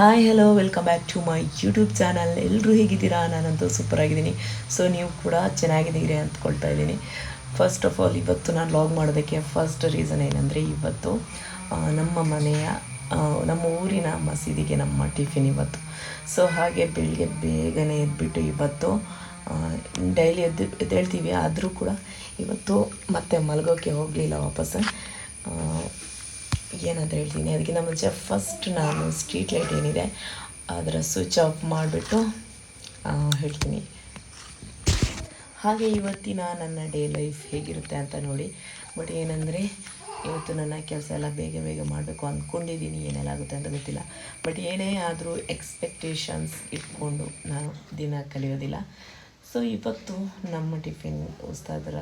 Hi hello welcome back to my YouTube channel ಎಲ್ಲರೂ ಹೇಗಿದ್ದೀರಾ? ನಾನಂತೂ ಸೂಪರ್ ಆಗಿದ್ದೀನಿ. ಸೊ ನೀವು ಕೂಡ ಚೆನ್ನಾಗಿದ್ದೀರಿ ಅಂದ್ಕೊಳ್ತಾ ಇದ್ದೀನಿ. ಫಸ್ಟ್ ಆಫ್ ಆಲ್ ಇವತ್ತು ನಾನು ಲಾಗ್ ಮಾಡೋದಕ್ಕೆ ಫಸ್ಟ್ ರೀಸನ್ ಏನಂದರೆ ಇವತ್ತು ನಮ್ಮ ಮನೆಯ ನಮ್ಮ ಊರಿನ ಮಸೀದಿಗೆ ನಮ್ಮ ಟಿಫಿನ್ ಇವತ್ತು. ಸೊ ಹಾಗೆ ಬೆಳಿಗ್ಗೆ ಬೇಗನೆ ಎದ್ಬಿಟ್ಟು ಇವತ್ತು ಡೈಲಿ ಎದ್ದು ಎದ್ದೇಳ್ತೀವಿ. ಆದರೂ ಕೂಡ ಇವತ್ತು ಮತ್ತೆ ಮಲಗೋಕ್ಕೆ ಹೋಗಲಿಲ್ಲ ವಾಪಸ್. ಆ, ಏನಂತ ಹೇಳ್ತೀನಿ. ಅದಕ್ಕಿಂತ ಮುಂಚೆ ಫಸ್ಟ್ ನಾನು ಸ್ಟ್ರೀಟ್ ಲೈಟ್ ಏನಿದೆ, ಅದರ ಸ್ವಿಚ್ ಆಫ್ ಮಾಡಿಬಿಟ್ಟು ಹೇಳ್ತೀನಿ. ಹಾಗೆ ಇವತ್ತಿನ ನನ್ನ ಡೇ ಲೈಫ್ ಹೇಗಿರುತ್ತೆ ಅಂತ ನೋಡಿ. ಬಟ್ ಏನಂದರೆ, ಇವತ್ತು ನನ್ನ ಕೆಲಸ ಎಲ್ಲ ಬೇಗ ಬೇಗ ಮಾಡಬೇಕು ಅಂದ್ಕೊಂಡಿದ್ದೀನಿ ಏನೆಲ್ಲ ಆಗುತ್ತೆ ಅಂತ ಗೊತ್ತಿಲ್ಲ. ಬಟ್ ಏನೇ ಆದರೂ ಎಕ್ಸ್ಪೆಕ್ಟೇಷನ್ಸ್ ಇಟ್ಕೊಂಡು ನಾನು ದಿನ ಕಲಿಯೋದಿಲ್ಲ. ಸೊ ಇವತ್ತು ನಮ್ಮ ಟಿಫಿನ್ ಉಸ್ತಾದರ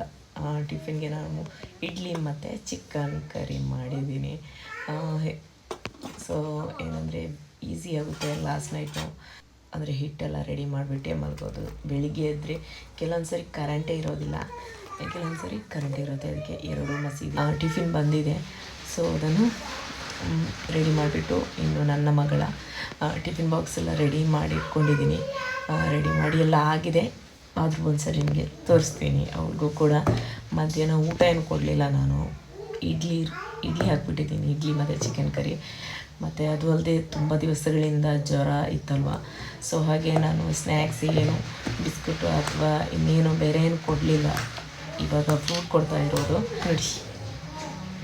ಟಿಫಿನ್ಗೆ ನಾನು ಇಡ್ಲಿ ಮತ್ತು ಚಿಕನ್ ಕರಿ ಮಾಡಿದ್ದೀನಿ. ಸೊ ಏನಂದರೆ ಈಸಿ ಆಗುತ್ತೆ ಲಾಸ್ಟ್ ನೈಟು ಅಂದರೆ ಹಿಟ್ಟೆಲ್ಲ ರೆಡಿ ಮಾಡಿಬಿಟ್ಟೆ, ಮಲ್ಗೋದು. ಬೆಳಿಗ್ಗೆ ಎದ್ದರೆ ಕೆಲವೊಂದು ಸರಿ ಕರೆಂಟೇ ಇರೋದಿಲ್ಲ. ಕೆಲವೊಂದು ಸರಿ ಕರೆಂಟ್ ಇರುತ್ತೆ, ಅದಕ್ಕೆ ಎರಡು ಮಸೀದಿ ಟಿಫಿನ್ ಬಂದಿದೆ. ಸೊ ಅದನ್ನು ರೆಡಿ ಮಾಡಿಬಿಟ್ಟು ಇನ್ನು ನನ್ನ ಮಗಳ ಟಿಫಿನ್ ಬಾಕ್ಸ್ ಎಲ್ಲ ರೆಡಿ ಮಾಡಿ ಇಟ್ಕೊಂಡಿದ್ದೀನಿ ರೆಡಿ ಮಾಡಿ ಎಲ್ಲ ಆಗಿದೆ. ಆದರೂ ಒಂದು ಸರಿ ನಿಮಗೆ ತೋರಿಸ್ತೀನಿ. ಅವ್ರಿಗೂ ಕೂಡ ಮಧ್ಯಾಹ್ನ ಊಟ ಏನು ಕೊಡಲಿಲ್ಲ ನಾನು. ಇಡ್ಲಿ ಇಡ್ಲಿ ಹಾಕ್ಬಿಟ್ಟಿದ್ದೀನಿ. ಇಡ್ಲಿ ಮತ್ತು ಚಿಕನ್ ಕರಿ ಮತ್ತು ಅದು ಅಲ್ಲದೆ ತುಂಬ ದಿವಸಗಳಿಂದ ಜ್ವರ ಇತ್ತಲ್ವ? ಸೊ ಹಾಗೆ ನಾನು ಸ್ನ್ಯಾಕ್ಸ್ ಏನು ಬಿಸ್ಕೆಟು ಅಥವಾ ಇನ್ನೇನು ಬೇರೆ ಏನು ಕೊಡಲಿಲ್ಲ. ಇವಾಗ ಫ್ರೂಟ್ ಕೊಡ್ತಾ ಇರೋದು. ನೋಡಿ.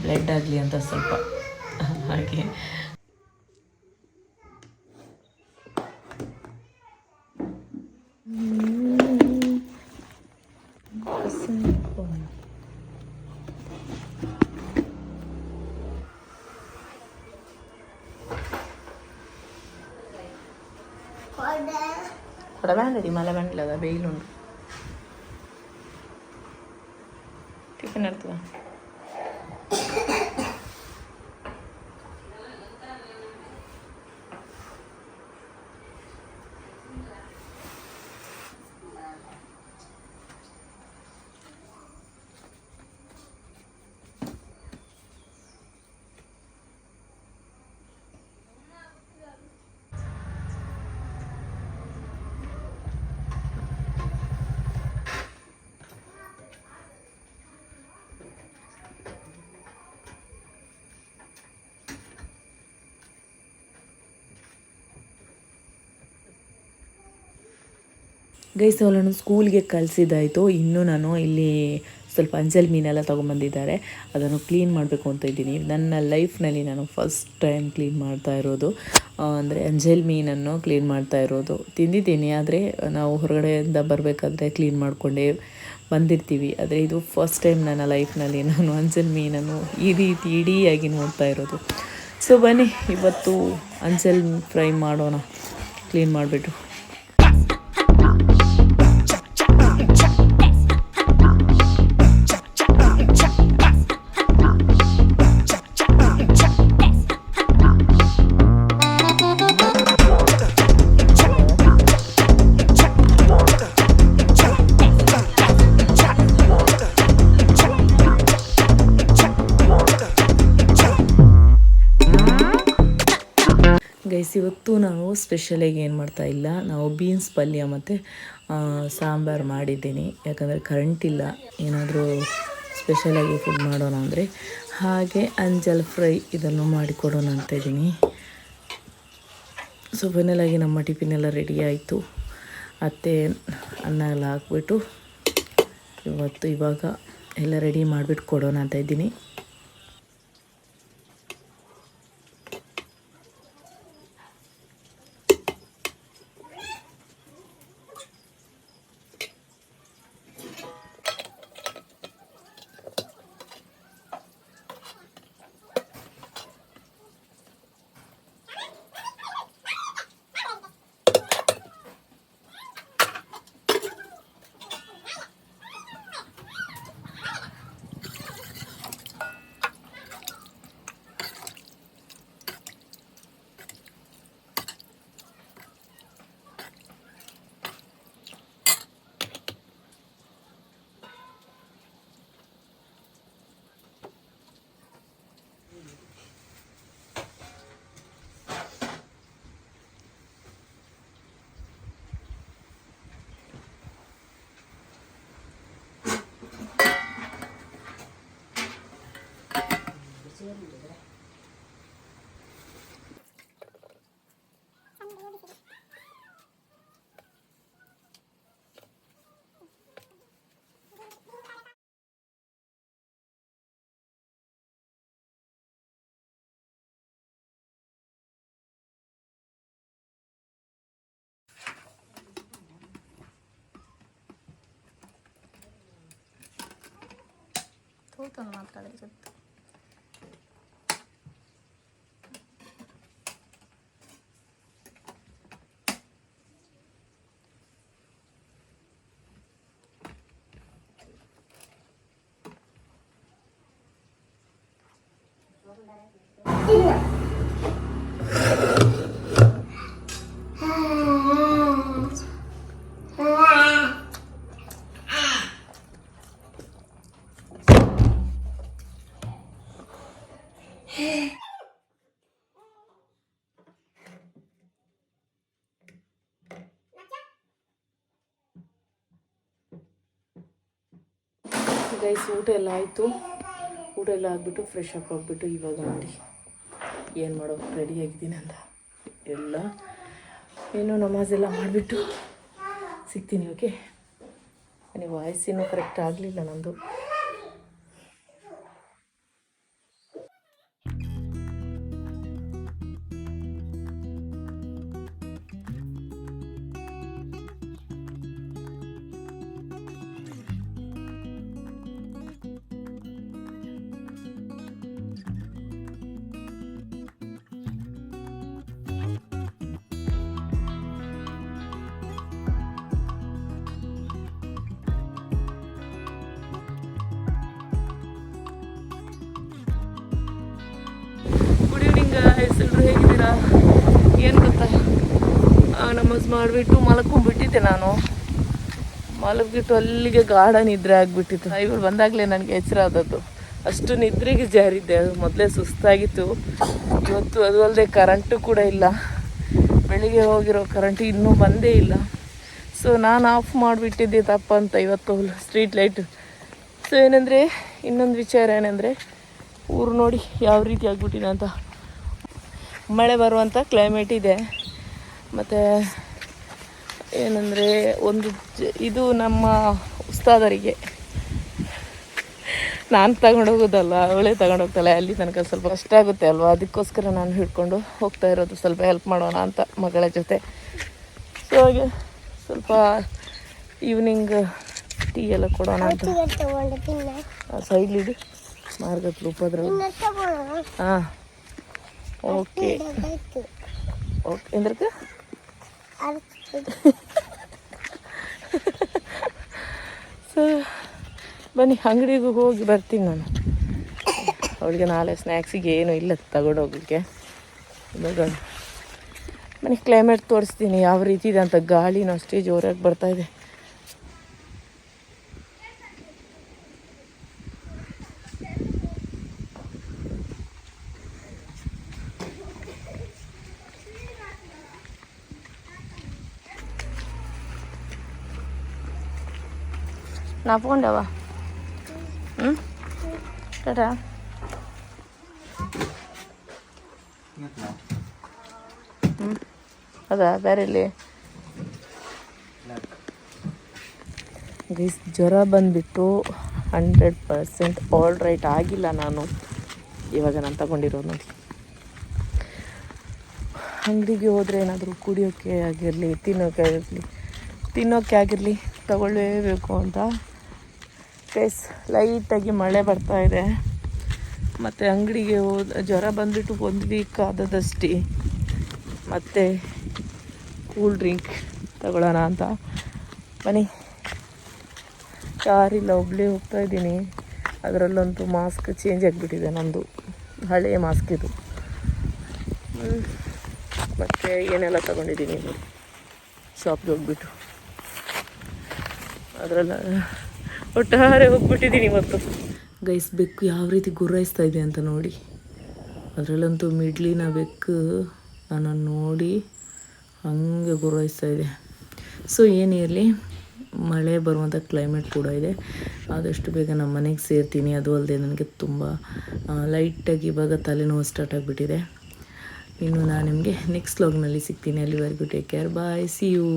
ಬ್ಲಡ್ ಆಗಲಿ ಅಂತ ಸ್ವಲ್ಪ. ಹಾಗೆ. ఇక్కడ వేండది మళ్ళీ వేండలే కదా వెయిల్ ఉండు టిఫిన్ എടുത്തുക ಗೈಸ್ ಅವಳನ್ನು ಸ್ಕೂಲ್ಗೆ ಕಳಿಸಿದ್ದಾಯಿತು ಇನ್ನೂ ನಾನು ಇಲ್ಲಿ ಸ್ವಲ್ಪ ಅಂಜಲ್ ಮೀನೆಲ್ಲ ತೊಗೊಂಬಂದಿದ್ದಾರೆ. ಅದನ್ನು ಕ್ಲೀನ್ ಮಾಡಬೇಕು ಅಂತ ಇದ್ದೀನಿ. ನನ್ನ ಲೈಫ್ನಲ್ಲಿ ನಾನು ಫಸ್ಟ್ ಟೈಮ್ ಕ್ಲೀನ್ ಮಾಡ್ತಾ ಇರೋದು. ಅಂದರೆ ಅಂಜಲ್ ಮೀನನ್ನು ಕ್ಲೀನ್ ಮಾಡ್ತಾ ಇರೋದು. ತಿಂದಿದ್ದೀನಿ, ಆದರೆ ನಾವು ಹೊರಗಡೆಯಿಂದ ಬರಬೇಕಾದ್ರೆ ಕ್ಲೀನ್ ಮಾಡಿಕೊಂಡೇ ಬಂದಿರ್ತೀವಿ. ಆದರೆ ಇದು ಫಸ್ಟ್ ಟೈಮ್ ನನ್ನ ಲೈಫ್ನಲ್ಲಿ ನಾನು ಅಂಜಲ್ ಮೀನನ್ನು ಈ ರೀತಿ ಇಡೀಯಾಗಿ ನೋಡ್ತಾ ಇರೋದು. ಸೊ ಬನ್ನಿ, ಇವತ್ತು ಅಂಜಲ್ ಫ್ರೈ ಮಾಡೋಣ. ಕ್ಲೀನ್ ಮಾಡಿಬಿಟ್ಟು. ಗೈಸ್, ಇವತ್ತು ನಾವು ಸ್ಪೆಷಲಾಗಿ ಏನು ಮಾಡ್ತಾ ಇಲ್ಲ, ನಾವು ಬೀನ್ಸ್ ಪಲ್ಯ ಮತ್ತು ಸಾಂಬಾರು ಮಾಡಿದ್ದೀನಿ. ಯಾಕಂದರೆ ಕರೆಂಟ್ ಇಲ್ಲ, ಏನಾದರೂ ಸ್ಪೆಷಲಾಗಿ ಫುಡ್ ಮಾಡೋಣ ಅಂದರೆ. ಹಾಗೆ ಅಂಜಲ್ ಫ್ರೈ ಇದನ್ನು ಮಾಡಿಕೊಡೋಣ ಅಂತ ಇದ್ದೀನಿ. ಸೊ ಫೈನಲಾಗಿ ನಮ್ಮ ಟಿಫಿನ್ ಎಲ್ಲ ರೆಡಿ ಆಯಿತು. ಅತ್ತೆ, ಅನ್ನ ಎಲ್ಲ ಹಾಕ್ಬಿಟ್ಟು ಇವತ್ತು ಇವಾಗ ಎಲ್ಲ ರೆಡಿ ಮಾಡಿಬಿಟ್ಟು ಕೊಡೋಣ ಅಂತ ಇದ್ದೀನಿ. పోతూ మాట్లాడదు చెప్తా Gracias. ಗೈಸ್ ಊಟ ಎಲ್ಲ ಆಯಿತು. ಊಟ ಎಲ್ಲ ಆಗಿಬಿಟ್ಟು ಫ್ರೆಶ್ ಅಪ್ ಆಗಿಬಿಟ್ಟು ಇವಾಗ ನೋಡಿ ಏನು ಮಾಡೋ ರೆಡಿ ಆಗಿದ್ದೀನಿ ಅಂತ. ಎಲ್ಲ ಏನು ನಮಾಜ್ ಎಲ್ಲ ಮಾಡಿಬಿಟ್ಟು ಸಿಗ್ತೀನಿ ಓಕೆ ವಾಯ್ಸ್ ಇನ್ನೂ ಕರೆಕ್ಟ್ ಆಗಲಿಲ್ಲ ನಂದು. ನಮಾಜ್ ಮಾಡಿಬಿಟ್ಟು ಮಲ್ಕೊಂಡ್ಬಿಟ್ಟಿದ್ದೆ ನಾನು. ಮಲಗಿಬಿಟ್ಟು ಅಲ್ಲಿಗೆ ಗಾಢ ನಿದ್ರೆ ಆಗಿಬಿಟ್ಟಿತ್ತು. ಇವ್ರು ಬಂದಾಗಲೇ ನನಗೆ ಎಚ್ಚರ ಆದದ್ದು. ಅಷ್ಟು ನಿದ್ರೆಗೆ ಜಾರಿದ್ದೆ. ಅದು ಮೊದಲೇ ಸುಸ್ತಾಗಿತ್ತು. ಇವತ್ತು ಅದು ಅಲ್ಲದೆ ಕರೆಂಟು ಕೂಡ ಇಲ್ಲ. ಬೆಳಿಗ್ಗೆ ಹೋಗಿರೋ ಕರೆಂಟ್ ಇನ್ನೂ ಬಂದೇ ಇಲ್ಲ. ಸೊ ನಾನು ಆಫ್ ಮಾಡಿಬಿಟ್ಟಿದ್ದೆ ತಪ್ಪ ಅಂತ ಇವತ್ತು ಸ್ಟ್ರೀಟ್ ಲೈಟ್ ಸೊ ಏನಂದರೆ, ಇನ್ನೊಂದು ವಿಚಾರ ಏನಂದರೆ, ಊರು ನೋಡಿ ಯಾವ ರೀತಿ ಆಗ್ಬಿಟ್ಟಿದೆ ಅಂತ. ಮಳೆ ಬರುವಂಥ ಕ್ಲೈಮೇಟ್ ಇದೆ. ಮತ್ತು ಏನಂದರೆ ಒಂದು ಇದು ನಮ್ಮ ಉಸ್ತಾದರಿಗೆ. ನಾನು ತಗೊಂಡೋಗೋದಲ್ಲ ಅವಳೇ ತಗೊಂಡೋಗ್ತಾಳೆ ಅಲ್ಲಿ ತನಕ ಸ್ವಲ್ಪ ಕಷ್ಟ ಆಗುತ್ತೆ ಅಲ್ವಾ? ಅದಕ್ಕೋಸ್ಕರ ನಾನು ಹಿಡ್ಕೊಂಡು ಹೋಗ್ತಾ ಇರೋದು ಸ್ವಲ್ಪ ಹೆಲ್ಪ್ ಮಾಡೋಣ ಅಂತ ಮಗಳ ಜೊತೆ. ಸೊ ಹಾಗೆ ಸ್ವಲ್ಪ ಈವ್ನಿಂಗ್ ಟೀ ಎಲ್ಲ ಕೊಡೋಣ ಅಂತ. ಸೈಡ್ಲಿಡಿ ಮಾರ್ಗದ ರೂಪದ್ರಲ್ಲಿ ಹಾಂ. Okay okay ಎಂದ್ರಕ್ಕೆ? ಸೊ ಬನ್ನಿ, ಅಂಗಡಿಗೂ ಹೋಗಿ ಬರ್ತೀನಿ ನಾನು. ಅವಳಿಗೆ ನಾಳೆ ಸ್ನ್ಯಾಕ್ಸಿಗೆ ಏನು ಇಲ್ಲ ತಗೊಂಡೋಗ್ಲಿಕ್ಕೆ. ಹೋಗ್ಲಿಕ್ಕೆ ಬನ್ನಿ ಕ್ಲೈಮೇಟ್ ತೋರಿಸ್ತೀನಿ. ಯಾವ ರೀತಿ ಇದೆ ಅಂತ ಗಾಳಿನೂ ಅಷ್ಟೇ ಜೋರಾಗಿ ಬರ್ತಾ ನಾಪ್ಕೊಂಡವ ಹ್ಞೂ ಟಾಟಾ ಹ್ಞೂ ಅದಾ ಬೇರೆಲ್ಲಿ ಗೈಸ್ ಜ್ವರ ಬಂದುಬಿಟ್ಟು ಹಂಡ್ರೆಡ್ ಪರ್ಸೆಂಟ್ ಆಲ್ ರೈಟ್ ಆಗಿಲ್ಲ ನಾನು. ಇವಾಗ ನಾನು ತಗೊಂಡಿರೋದು ನೋಡಿ. ಅಂಗಡಿಗೆ ಹೋದರೆ ಏನಾದರೂ ಕುಡಿಯೋಕ್ಕೆ ಆಗಿರಲಿ ತಿನ್ನೋಕ್ಕೆ ಆಗಿರಲಿ ತಿನ್ನೋಕ್ಕೆ ಆಗಿರಲಿ ತಗೊಳ್ಳೇಬೇಕು ಅಂತ ಫೇಸ್ ಲೈಟಾಗಿ ಮಳೆ ಬರ್ತಾ ಇದೆ. ಮತ್ತು ಅಂಗಡಿಗೆ ಹೋದ ಜ್ವರ ಬಂದುಬಿಟ್ಟು ಒಂದು ವೀಕ್ ಆದದಷ್ಟೇ. ಮತ್ತು ಕೂಲ್ ಡ್ರಿಂಕ್ ತಗೊಳ್ಳೋಣ ಅಂತ. ಬನ್ನಿ. ಯಾರಿಲ್ಲ ಒಬ್ಬಳೇ ಹೋಗ್ತಾ ಇದ್ದೀನಿ. ಅದರಲ್ಲಂತೂ ಮಾಸ್ಕ್ ಚೇಂಜ್ ಆಗಿಬಿಟ್ಟಿದೆ ನಂದು. ಹಳೆಯ ಮಾಸ್ಕ್ ಇದು. ಮತ್ತು ಏನೆಲ್ಲ ತಗೊಂಡಿದ್ದೀನಿ ಶಾಪ್ಗೆ ಹೋಗ್ಬಿಟ್ಟು. ಅದರಲ್ಲ ಒಟ್ಟಾರೆ ಹೋಗ್ಬಿಟ್ಟಿದ್ದೀನಿ ಇವತ್ತು. ಗೈಸ್ ಬೆಕ್ಕು ಯಾವ ರೀತಿ ಗುರಾಯಿಸ್ತಾ ಇದೆ ಅಂತ ನೋಡಿ. ಅದರಲ್ಲಂತೂ ಮಿಡ್ಲಿನ ಬೆಕ್ಕು ನಾನು ನೋಡಿ ಹಂಗೆ ಗುರಾಯಿಸ್ತಾ ಇದೆ. ಸೊ ಏನಿರಲಿ ಮಳೆ ಬರುವಂಥ ಕ್ಲೈಮೇಟ್ ಕೂಡ ಇದೆ. ಆದಷ್ಟು ಬೇಗ ನಮ್ಮ ಮನೆಗೆ ಸೇರ್ತೀನಿ. ಅದು ಅಲ್ಲದೆ ನನಗೆ ತುಂಬ ಲೈಟಾಗಿ ಇವಾಗ ತಲೆನೋವು ಸ್ಟಾರ್ಟ್ ಆಗಿಬಿಟ್ಟಿದೆ. ಇನ್ನು ನಾನು ನಿಮಗೆ ನೆಕ್ಸ್ಟ್ ಲಾಗ್ನಲ್ಲಿ ಸಿಗ್ತೀನಿ. ಅಲ್ಲಿವರೆಗೂ take care bye see you